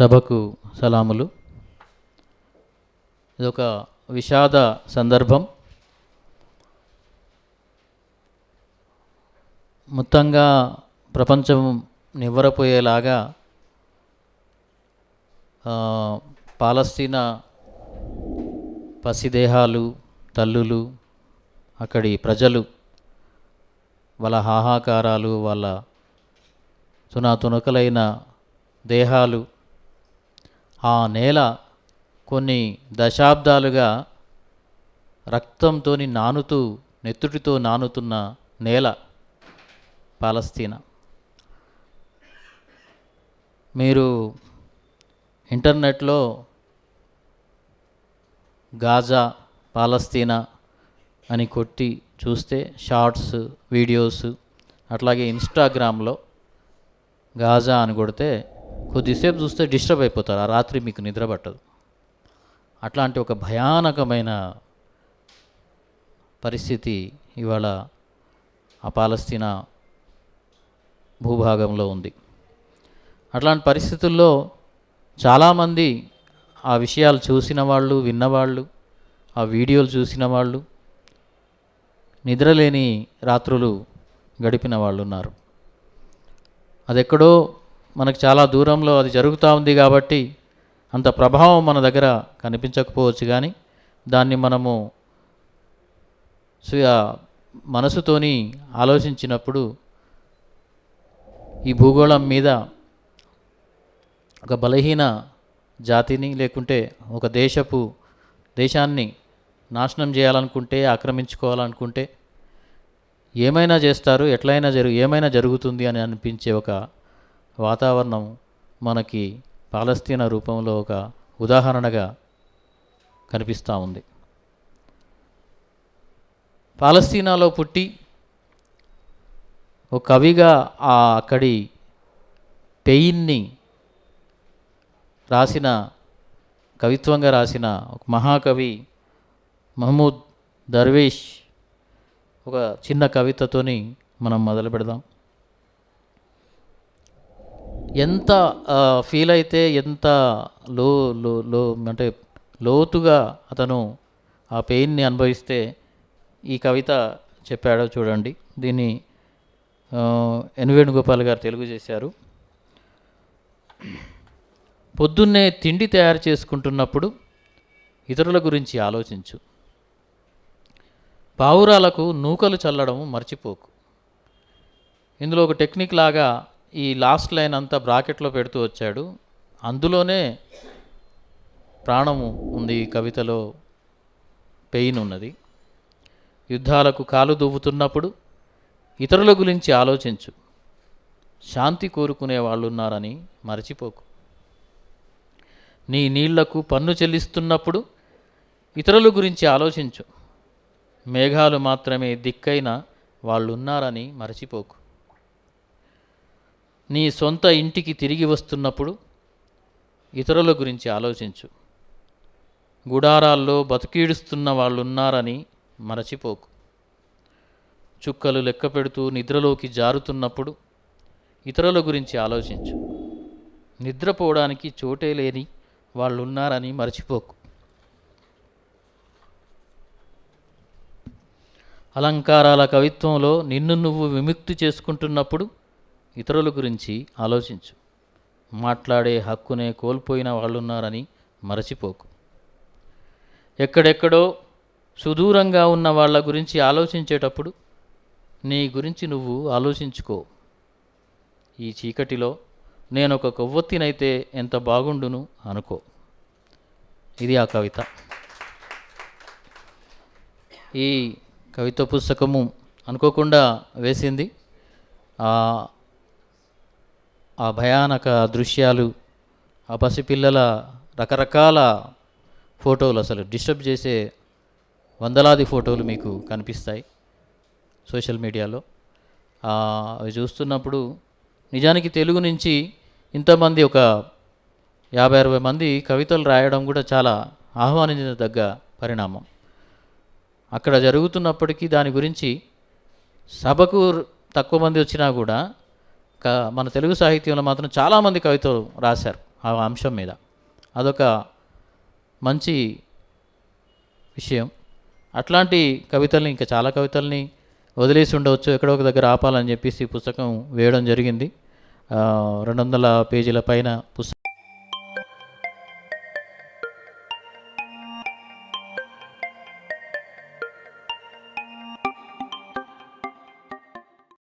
సభకు సలాములు. ఇదొక విషాద సందర్భం. మొత్తంగా ప్రపంచం నివ్వరపోయేలాగా పాలస్తీనా పసిదేహాలు తల్లులు అక్కడి ప్రజలు వాళ్ళ హాహాకారాలు వాళ్ళ తునాతునకలైన దేహాలు ఆ నేల కొన్ని దశాబ్దాలుగా రక్తంతో నానుతూ నెత్తుటితో నానుతున్న నేల పాలస్తీనా. మీరు ఇంటర్నెట్లో గాజా పాలస్తీనా అని కొట్టి చూస్తే షార్ట్స్ వీడియోస్ అట్లాగే ఇన్స్టాగ్రామ్లో గాజా అని కొడితే కొద్దిసేపు చూస్తే డిస్టర్బ్ అయిపోతారు. ఆ రాత్రి మీకు నిద్ర పట్టదు. అట్లాంటి ఒక భయానకమైన పరిస్థితి ఇవాళ ఆ పాలస్తీనా భూభాగంలో ఉంది. అట్లాంటి పరిస్థితుల్లో చాలామంది ఆ విషయాలు చూసిన వాళ్ళు విన్నవాళ్ళు ఆ వీడియోలు చూసిన వాళ్ళు నిద్రలేని రాత్రులు గడిపిన వాళ్ళు ఉన్నారు. అదెక్కడో మనకు చాలా దూరంలో అది జరుగుతూ ఉంది కాబట్టి అంత ప్రభావం మన దగ్గర కనిపించకపోవచ్చు కానీ దాన్ని మనము స్వీయ మనసుతోని ఆలోచించినప్పుడు ఈ భూగోళం మీద ఒక బలహీన జాతిని లేకుంటే ఒక దేశపు దేశాన్ని నాశనం చేయాలనుకుంటే ఆక్రమించుకోవాలనుకుంటే ఏమైనా చేస్తారు ఎట్లయినా జరుగు ఏమైనా జరుగుతుంది అని అనిపించే ఒక వాతావరణం మనకి పాలస్తీనా రూపంలో ఒక ఉదాహరణగా కనిపిస్తూ ఉంది. పాలస్తీనాలో పుట్టి ఒక కవిగా ఆ అక్కడి పెయిన్ని రాసిన కవిత్వంగా రాసిన ఒక మహాకవి మహమూద్ దర్వేష్ ఒక చిన్న కవితతోని మనం మొదలు పెడదాం ఎంత ఫీల్ అయితే ఎంత లో లో లో అంటే లోతుగా అతను ఆ పెయిన్ని అనుభవిస్తే ఈ కవిత చెప్పాడో చూడండి. దీన్ని ఆ, ఎన్ వేణుగోపాల్ గారు తెలుగు చేశారు. పొద్దున్నే తిండి తయారు చేసుకుంటున్నప్పుడు ఇతరుల గురించి ఆలోచించు. పావురాలకు నూకలు చల్లడం మర్చిపోకు. ఇందులో ఒక టెక్నిక్ లాగా ఈ లాస్ట్ లైన్ అంతా బ్రాకెట్లో పెడుతూ వచ్చాడు. అందులోనే ప్రాణము ఉంది ఈ కవితలో పెయిన్ ఉన్నది. యుద్ధాలకు కాలు దువ్వుతున్నప్పుడు ఇతరుల గురించి ఆలోచించు. శాంతి కోరుకునే వాళ్ళున్నారని మరచిపోకు. నీ నీళ్ళకు పన్ను చెల్లిస్తున్నప్పుడు ఇతరుల గురించి ఆలోచించు. మేఘాలు మాత్రమే దిక్కైన వాళ్ళున్నారని మరచిపోకు. నీ సొంత ఇంటికి తిరిగి వస్తున్నప్పుడు ఇతరుల గురించి ఆలోచించు. గుడారాల్లో బతికీడుస్తున్న వాళ్ళున్నారని మరచిపోకు. చుక్కలు లెక్క పెడుతూ నిద్రలోకి జారుతున్నప్పుడు ఇతరుల గురించి ఆలోచించు. నిద్రపోవడానికి చోటే లేని వాళ్ళున్నారని మరచిపోకు. అలంకారాల కవిత్వంలో నిన్ను నువ్వు విముక్తి చేసుకుంటున్నప్పుడు ఇతరుల గురించి ఆలోచించు. మాట్లాడే హక్కునే కోల్పోయిన వాళ్ళున్నారని మరచిపోకు. ఎక్కడెక్కడో సుదూరంగా ఉన్న వాళ్ళ గురించి ఆలోచించేటప్పుడు నీ గురించి నువ్వు ఆలోచించుకో. ఈ చీకటిలో నేను ఒక కొవ్వొత్తినైతే ఎంత బాగుండును అనుకో. ఇది ఆ కవిత. ఈ కవిత పుస్తకము అనుకోకుండా వేసింది. ఆ భయానక దృశ్యాలు ఆ పసిపిల్లల రకరకాల ఫోటోలు అసలు డిస్టర్బ్ చేసే వందలాది ఫోటోలు మీకు కనిపిస్తాయి సోషల్ మీడియాలో. అవి చూస్తున్నప్పుడు నిజానికి తెలుగు నుంచి ఇంతమంది ఒక యాభై అరవై మంది కవితలు రాయడం కూడా చాలా ఆహ్వానించదగ్గ పరిణామం. అక్కడ జరుగుతున్నప్పటికీ దాని గురించి సభకు తక్కువ మంది వచ్చినా కూడా మన తెలుగు సాహిత్యంలో మాత్రం చాలామంది కవితలు రాశారు ఆ అంశం మీద. అదొక మంచి విషయం. అట్లాంటి కవితల్ని ఇంకా చాలా కవితల్ని వదిలేసి ఉండవచ్చు. ఎక్కడో ఒక దగ్గర ఆపాలని చెప్పేసి పుస్తకం వేయడం జరిగింది. రెండు వందల పేజీల పైన పుస్తకం